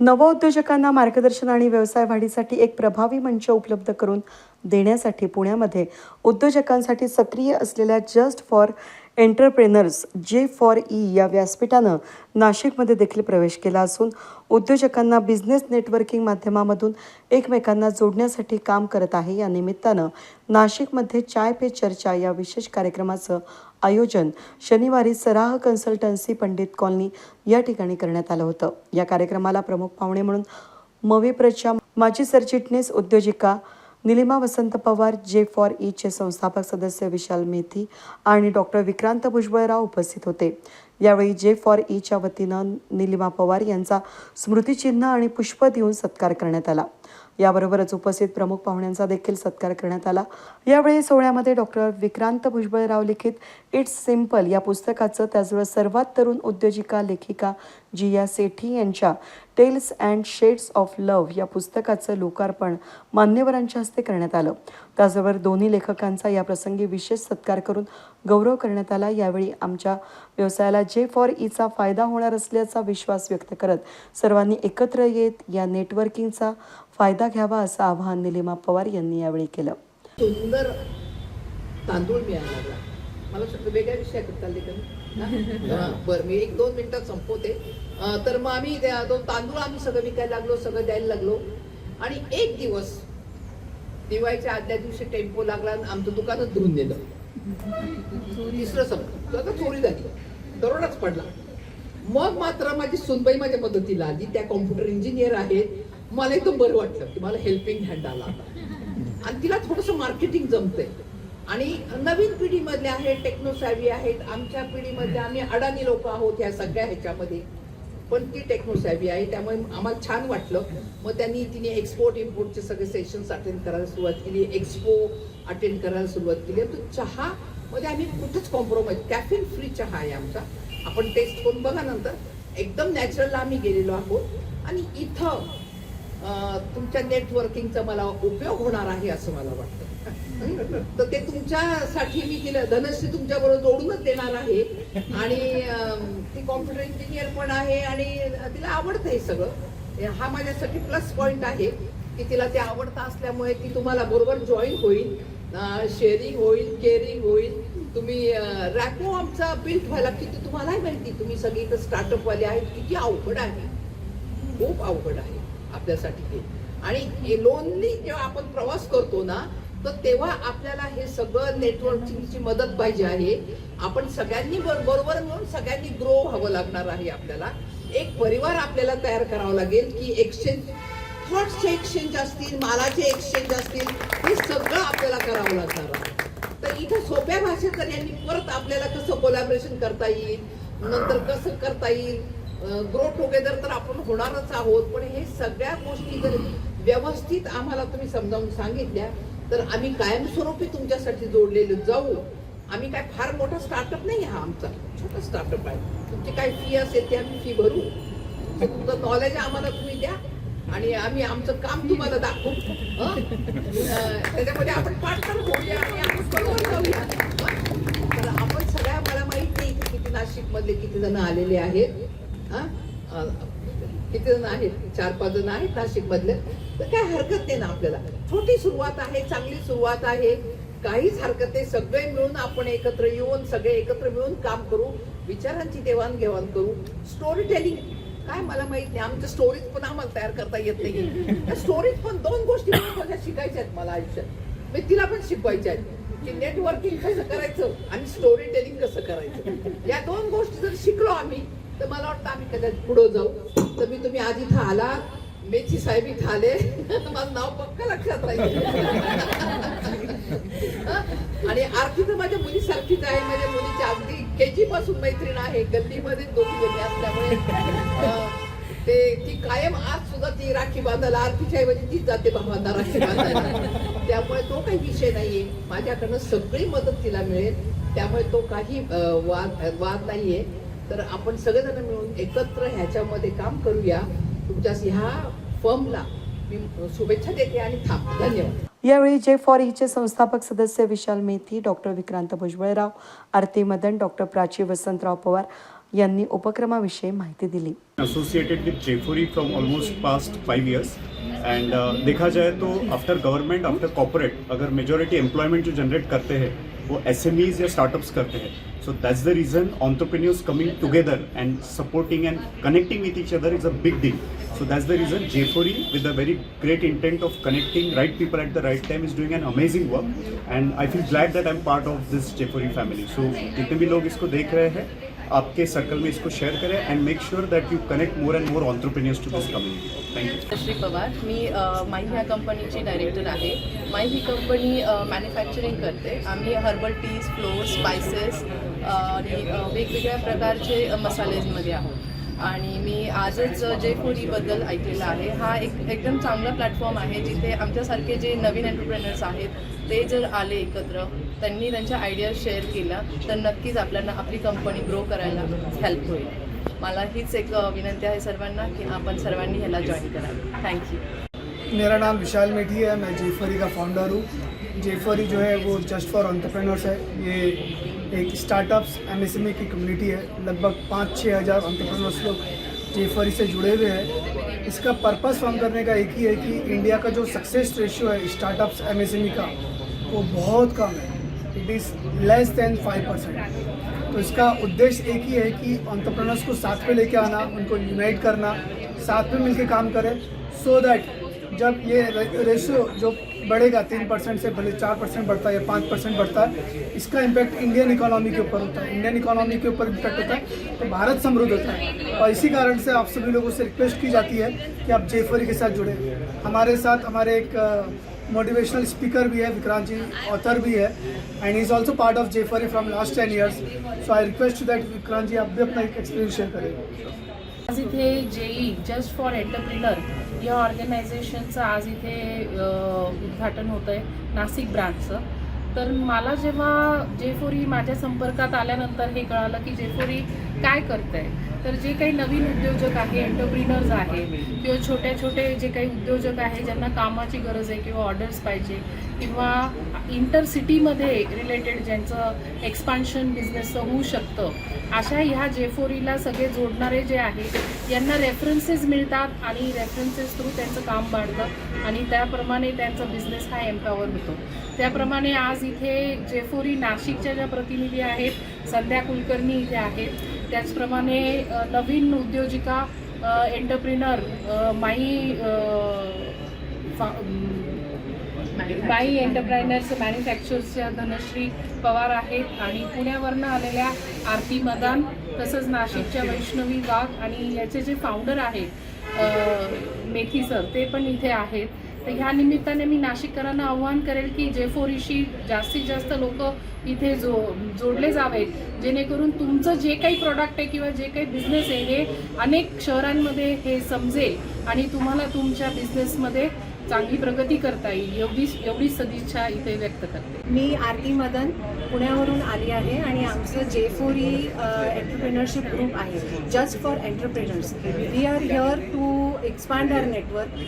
नवउद्योजकांना मार्गदर्शन आणि व्यवसाय वाढीसाठी एक प्रभावी मंच उपलब्ध करून देण्यासाठी पुण्यामध्ये उद्योजकांसाठी सक्रिय असलेल्या just for entrepreneurs J for E या व्यासपीठानं नाशिकमध्ये देखील प्रवेश केला असून उद्योजकांना बिझनेस नेटवर्किंग माध्यमामधून एकमेकांना जोडण्यासाठी काम करत आहे. या निमित्तानं नाशिकमध्ये चाय पे चर्चा या विशेष कार्यक्रमाचं आयोजन शनिवारी सराह कन्सल्टन्सी पंडित कॉलनी या ठिकाणी करण्यात आलं होतं. या कार्यक्रमाला प्रमुख पाहुणे म्हणून मविप्रच्या माजी सरचिटणीस उद्योजिका निलिमा वसंत पवार जे फॉर ईचे संस्थापक सदस्य विशाल मेथी आणि डॉक्टर विक्रांत भुजबळराव उपस्थित होते. यावेळी जे फॉर ईच्या वतीनं निलिमा पवार यांचा स्मृतिचिन्ह आणि पुष्प देऊन सत्कार करण्यात आला. याबरोबरच उपस्थित प्रमुख पाहुण्यांचा देखील सत्कार करण्यात आला. यावेळी सोहळ्यामध्ये डॉक्टर विक्रांत भुजबळराव लिखित इट्स सिंपल या पुस्तकाचं त्याचबरोबर सर्वात तरुण उद्योजिका लेखिका जिया सेठी यांच्या tales and shades of love या पुस्तकाचं लोकार्पण मान्यवरांच्या हस्ते करण्यात आलं. त्याचबरोबर दोन्ही लेखकांचा या प्रसंगी विशेष सत्कार करून गौरव करण्यात आला. यावेळी आमच्या व्यवसायाला जे फॉर ईचा फायदा होणार असल्याचा विश्वास व्यक्त करत सर्वांनी एकत्र येत या नेटवर्किंगचा फायदा घ्यावा असं आवाहन निलिमा पवार यांनी यावेळी केलं. सुंदर तांदूळ मिळायला लागला. मला वाटतं वेगळ्या विषयाकडे चालले का बरं मी एक दोन मिनिटात संपवते. तर मग आम्ही त्या दोन तांदूळ आम्ही सगळं विकायला लागलो सगळं द्यायला लागलो. आणि एक दिवस दिवाळीच्या आदल्या दिवशी टेम्पो लागला आणि आमचं दुकानच धुवून नेलं. तिसरं संपलं तर चोरी झाली. दरोडाच पडला. मग मात्र माझी सुनबाई माझ्या मदतीला आली. त्या कॉम्प्युटर इंजिनियर आहेत मला एकदम बरं वाटलं की मला हेल्पिंग हँड आला आता. आणि तिला थोडस मार्केटिंग जमतंय. आणि नवीन पिढीमधले आहेत टेक्नोसॅव्ही आहेत आमच्या पिढीमधले आम्ही अडाणी लोक आहोत या सगळ्या ह्याच्यामध्ये. पण ती टेक्नोसॅव्ही आहे त्यामुळे आम्हाला छान वाटलं. मग त्यांनी तिने एक्सपोर्ट इम्पोर्टचे सगळे सेशन्स अटेंड करायला सुरुवात केली एक्सपो अटेंड करायला सुरुवात केली. तर चहा मध्ये आम्ही कुठंच कॉम्प्रोमाइज कॅफिन फ्री चहा आहे आमचा. आपण टेस्ट करून बघा नंतर. एकदम नॅचरलला आम्ही गेलेलो आहोत. आणि इथं तुमच्या नेटवर्किंगचा मला उपयोग होणार आहे असं मला वाटतं. तर ते तुमच्यासाठी मी तिला धनश्री तुमच्या बरोबर जोडूनच देणार आहे. आणि ती कॉम्प्युटर इंजिनियर पण आहे आणि तिला आवडतं हे सगळं. हा माझ्यासाठी प्लस पॉईंट आहे की तिला ते आवडतं असल्यामुळे ती तुम्हाला बरोबर जॉईन होईल. शेअरिंग होईल केअरिंग होईल. तुम्ही रॅपो आमचा बिल्ड व्हायला किती तुम्हालाही माहिती तुम्ही सगळी इथं स्टार्टअपवाले आहेत किती अवघड आहे. खूप अवघड आहे. आपल्यासाठी हे. आणि लोनली जेव्हा आपण प्रवास करतो ना तर तेव्हा आपल्याला हे सगळं नेटवर्किंगची मदत पाहिजे आहे. आपण सगळ्यांनी बरोबर म्हणून सगळ्यांनी ग्रो व्हावं लागणार आहे आपल्याला. एक परिवार आपल्याला तयार करावा लागेल की एक्सचेंज थॉट्सचे एक्सचेंज असतील मालाचे एक्सचेंज असतील हे सगळं आपल्याला करावं लागणार आहे. तर इथं सोप्या भाषेत तर यांनी परत आपल्याला कसं कोलॅबरेशन करता येईल नंतर कसं करता येईल ग्रो टुगेदर तर आपण होणारच आहोत पण हे सगळ्या गोष्टी जर व्यवस्थित आम्हाला तुम्ही समजावून सांगितल्या तर आम्ही कायमस्वरूपी तुमच्यासाठी जोडलेले जाऊ. आम्ही काय फार मोठा स्टार्टअप नाही हा आमचा छोटा स्टार्टअप आहे. तुमची काय फी असेल ते आम्ही फी भरू. तुमचं नॉलेज आम्हाला तुम्ही द्या आणि आम्ही आमचं काम तुम्हाला दाखवू. त्याच्यामध्ये आपण पार्टनर होऊया आणि आपण बरोबर जाऊया तर आपण सगळ्या मला माहीत नाही की किती नाशिकमधले किती जण आलेले आहेत. किती जण आहेत चार पाच जण आहेत नाशिक मधले तर काय हरकत नाही ना आपल्याला. छोटी सुरुवात आहे चांगली सुरुवात आहे. काहीच हरकत नाही. सगळे मिळून आपण एकत्र येऊन सगळे एकत्र मिळून काम करू. विचारांची देवाणघेवाण करू. स्टोरी टेलिंग काय मला माहीत नाही. आमच्या स्टोरीज पण आम्हाला तयार करता येत नाही त्या स्टोरीज पण दोन गोष्टी माझ्या शिकायच्या आहेत मला आयुष्यात. मी तिला पण शिकवायच्या आहेत. की नेटवर्किंग कसं करायचं आणि स्टोरी टेलिंग कसं करायचं. या दोन गोष्टी जर शिकलो आम्ही तर मला वाटतं आम्ही कदाचित पुढं जाऊ. तर मी तुम्ही आज इथं आला. मेची साहेब इथं आले. माझं नाव पक्का लक्षात राहील. आणि आरती तर माझ्या मुलीसारखीच आहे. माझ्या मुलीची अगदी के जी पासून मैत्रीण आहे. गल्लीमध्ये दोघी जणी असल्यामुळे. ते ती कायम आज सुद्धा ती राखी बांधायला आरतीच्या ऐवजी तीच जाते भावांना राखी बांधायला. त्यामुळे तो काही विषय नाहीये. माझ्याकडनं सगळी मदत तिला मिळेल. त्यामुळे तो काही वाद वाद नाहीये. तर आपण सगळेजण मिळून एकत्र ह्याच्यामध्ये काम करूया. तुमच्या ह्या फर्मला मी शुभेच्छा देते आणि थांब. धन्यवाद. यावेळी जे फॉर ईचे संस्थापक सदस्य विशाल मेथी डॉक्टर विक्रांत भुजबळराव आरती मदन डॉक्टर प्राची वसंतराव पवार यांनी उपक्रमाविषयी माहिती दिली. Associated with Jefuri from almost past five years. And देखा जाए तो आफ्टर गवर्नमेंट आफ्टर कॉपोरेट अगर मेजोरिटी एम्प्लॉयमेंट जो जनरेट करते हैं वो एस या स्टार्टअप्स करते हैं So that's the reason entrepreneurs coming together and supporting and connecting with each other is a big deal so that's the reason Jefuri with a very great intent of connecting right people at the right time is doing an amazing work and I feel glad that I'm part of this Jefuri family. So जितने भी लोग इसको देख रहे हैं आपके circle में इसको शेयर करें and make sure that you connect more and more entrepreneurs to this community thank you Shri Pawar मी अ, माई ह्या कंपनीची डायरेक्टर आहे माई ही कंपनी मॅन्युफॅक्चरिंग करते आम्ही हर्बल टीज फ्लोर स्पायसेस आणि वेगवेगळ्या प्रकारचे मसालेजमध्ये आहोत. आणि मी आजच जयपुरीबद्दल ऐकलेलं आहे हा एक एकदम चांगला प्लॅटफॉर्म आहे जिथे आमच्यासारखे जे नवीन एंटरप्रेनर्स आहेत ते जर आले एकत्र त्यांनी त्यांच्या आयडिया शेअर केल्या तर नक्कीच आपल्याला आपली कंपनी ग्रो करायला हेल्प होईल. मला हीच एक विनंती आहे सर्वांना की आपण सर्वांनी ह्याला जॉईन करावं. थँक्यू मेरा नाम विशाल मेठी है मैं जेफरी का फाउंडर हूँ। जेफरी जो है वो जस्ट फॉर एंटरप्रेनर्स है। ये एक स्टार्टअप्स एमएसएमई की कम्युनिटी है। लगभग पाँच छः हज़ार एंटरप्रेन्योर्स लोग जेफरी से जुड़े हुए हैं। इसका पर्पस फॉर्म करने का एक ही है कि इंडिया का जो सक्सेस रेशियो है स्टार्टअप्स एमएसएमई का, वो बहुत कम है। It is less than five percent तो इसका उद्देश्य एक ही है कि एंटरप्रेन्योर्स को साथ में लेके आना, उनको यूनाइट करना, साथ में मिलकर काम करें। सो so दैट जब ये रेशियो जो बढ़ेगा, तीन परसेंट से भले चार परसेंट बढ़ता है या पाँच परसेंट बढ़ता है, इसका इम्पैक्ट इंडियन इकोनॉमी के ऊपर होता है। इंडियन इकोनॉमी के ऊपर इम्पैक्ट होता है तो भारत समृद्ध होता है। और इसी कारण से आप सभी लोगों से रिक्वेस्ट की जाती है कि आप जेफरी के साथ जुड़े। हमारे साथ हमारे एक मोटिवेशनल स्पीकर भी है, विक्रांत जी ऑथर भी है and is also part of Jeffrey from last ten years so I request that Vikrant ji, आप भी अपना एक एक्सपीरियंस शेयर करें। आज इथे जेई जस्ट फॉर एंटरप्रिनर या ऑर्गनायझेशनचं आज इथे उद्घाटन होतं आहे नाशिक ब्रांचचं. तर मला जेव्हा जेफोरी माझ्या संपर्कात आल्यानंतर हे कळालं की जेफोरी काय करत आहे तर जे काही नवीन उद्योजक आहे एंटरप्रिनर्स आहे किंवा छोट्या छोटे जे काही उद्योजक आहे ज्यांना कामाची गरज आहे किंवा ऑर्डर्स पाहिजे किंवा इंटरसिटीमध्ये रिलेटेड ज्यांचं एक्सपान्शन बिझनेसचं होऊ शकतं अशा ह्या जेफोरीला e सगळे जोडणारे जे आहेत यांना रेफरन्सेस मिळतात आणि रेफरन्सेस थ्रू त्यांचं काम वाढतं आणि त्याप्रमाणे त्यांचा बिझनेस हा एम्पॉवर होतो. त्याप्रमाणे आज इथे जेफोरी e नाशिकच्या ज्या प्रतिनिधी आहेत संध्या कुलकर्णी इथे आहेत त्याचप्रमाणे नवीन उद्योजिका एंटरप्रिनर माई फा- बाई एंटरप्रायनर्स मॅन्युफॅक्चर्सच्या धनश्री पवार आहेत आणि पुण्यावरनं आलेल्या आरती मदान तसंच नाशिकच्या वैष्णवी वाघ आणि याचे जे फाउंडर आहेत मेथी सर ते पण इथे आहेत. तर ह्या निमित्ताने मी नाशिककरांना आव्हान करेल की जे फोरीशी जास्तीत जास्त लोक इथे जो जोडले जावेत जेणेकरून तुमचं जे काही प्रॉडक्ट आहे किंवा जे काही बिझनेस आहे हे अनेक शहरांमध्ये हे समजेल आणि तुम्हाला तुमच्या बिझनेसमध्ये चांगली प्रगती करता येईल एवढी एवढी सदिच्छा इथे व्यक्त करते. मी आरती मदन पुण्यावरून आली आहे आणि आमचं जे फोरी एंटरप्रेनरशिप ग्रुप आहे just for entrepreneurs we are here to expand our network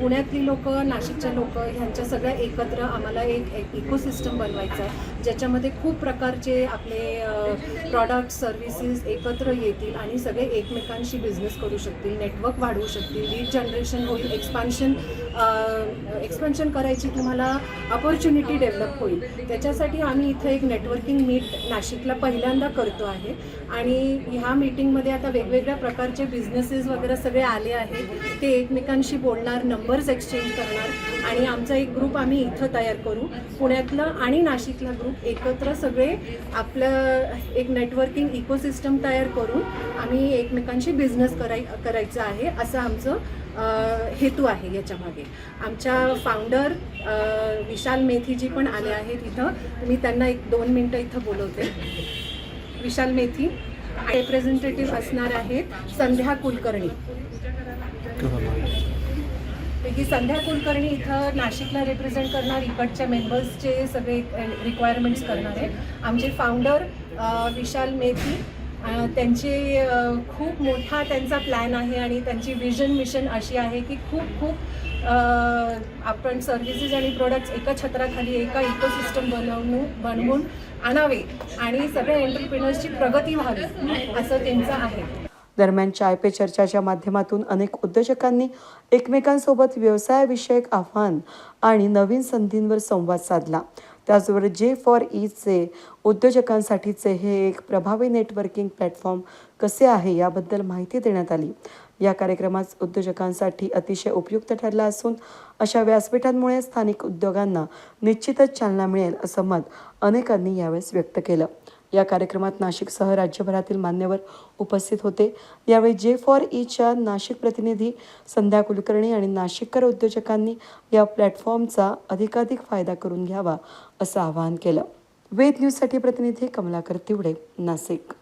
पुण्यातली लोक नाशिकच्या लोक ह्यांच्या सगळ्या एकत्र आम्हाला एक इकोसिस्टम बनवायचं आहे. ज्याच्यामध्ये खूप प्रकारचे आपले प्रॉडक्ट सर्व्हिसेस एकत्र येतील आणि सगळे एकमेकांशी बिझनेस करू शकतील नेटवर्क वाढवू शकतील. लीड जनरेशन होईल एक्सपान्शन एक्सपान्शन करायची तुम्हाला अपॉर्च्युनिटी डेव्हलप होईल. त्याच्यासाठी आम्ही इथं एक नेटवर्किंग मीट नाशिकला पहिल्यांदा करतो आहे. आणि ह्या मीटिंगमध्ये आता वेगवेगळ्या प्रकारचे बिझनेसेस वगैरे सगळे आले आहेत. ते एकमेकांशी बोलणार नंबर्स एक्सचेंज करणार. आणि आमचा एक ग्रुप आम्ही इथं तयार करू पुण्यातलं आणि नाशिकला ग्रुप एकत्र सगळे आपलं एक नेटवर्किंग इकोसिस्टम तयार करून आम्ही एकमेकांशी बिझनेस कराय करायचं आहे असं आमचं हेतू आहे याच्यामागे. आमच्या फाउंडर विशाल मेथीजी पण आले आहेत इथं. मी त्यांना एक दोन मिनटं इथं बोलवते. विशाल मेथी रिप्रेझेंटेटिव्ह असणार आहेत संध्या कुलकर्णी. पैकी संध्या कुलकर्णी इथं नाशिकला रिप्रेझेंट करणार इकडच्या मेंबर्सचे सगळे रिक्वायरमेंट्स करणार आहे. आमचे फाउंडर विशाल मेथी त्यांचे त्यांची खूप मोठा त्यांचा प्लॅन आहे आणि त्यांची विजन मिशन अशी आहे की खूप खूप आपण सर्व्हिसेस आणि प्रोडक्ट्स एका छत्राखाली एका इकोसिस्टम बनवून बनवून आणावे आणि सगळ्या एंटरप्रिनर्सची प्रगती व्हावी असं त्यांचं आहे. दरम्यान चाय पे चर्चाच्या माध्यमातून अनेक उद्योजकांनी एकमेकांसोबत व्यवसायाविषयक आव्हान आणि नवीन संधींवर संवाद साधला. त्याचबरोबर जे फॉर ईचे उद्योजकांसाठीचे हे एक प्रभावी नेटवर्किंग प्लॅटफॉर्म कसे आहे याबद्दल माहिती देण्यात आली. या कार्यक्रमात उद्योजकांसाठी अतिशय उपयुक्त ठरला असून अशा व्यासपीठांमुळे स्थानिक उद्योगांना निश्चितच चालना मिळेल असं मत अनेकांनी यावेळेस व्यक्त केलं. या कार्यक्रमात नाशिकसह राज्यभरातील मान्यवर उपस्थित होते. यावेळी जे फॉर ईच्या e नाशिक प्रतिनिधी संध्या कुलकर्णी आणि नाशिककर उद्योजकांनी या प्लॅटफॉर्मचा अधिकाधिक फायदा करून घ्यावा असं आवाहन केलं. वेद न्यूजसाठी प्रतिनिधी कमलाकर तिवडे नाशिक.